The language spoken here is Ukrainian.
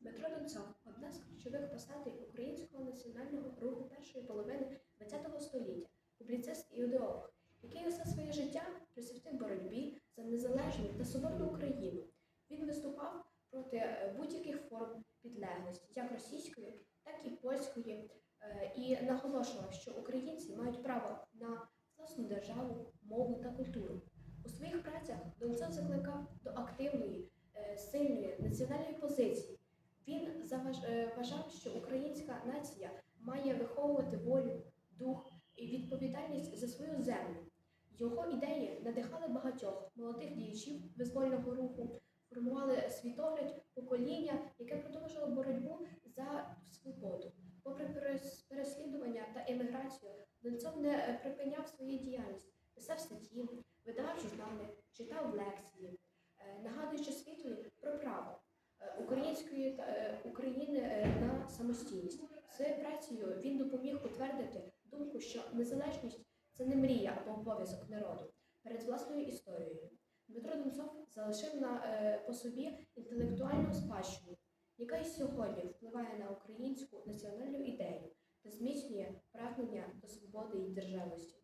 Дмитро Донцов одна з ключових посадей українського національного руху першої половини ХХ століття, публіцист і ідеолог, який усе своє життя присвятив боротьбі за незалежну та соборну Україну. Він виступав проти е, будь-яких форм підлеглості, як російської, так і польської, е, і наголошував, що українці мають право на власну державу, мову та культуру. У своїх працях Донцов закликав до активної, е, сильної національної позиції. Він е, вважав, що українська нація має виховувати волю, дух і відповідальність за свою землю. Його ідеї надихали багатьох молодих діячів визвольного руху, формували світогляд покоління, яке продовжило боротьбу за свободу. Попри переслідування та еміграцію, Донцов не е, припиняв свою діяльність, писав статті, видавав журнали, читав лекції, української е, України е, на самостійність. Своєю працею він допоміг утвердити думку, що незалежність це не мрія або обов'язок народу перед власною історією. Дмитро Донцов залишив на, е, по собі інтелектуальну спадщину, яка і сьогодні впливає на українську національну ідею та зміцнює прагнення до свободи і державності.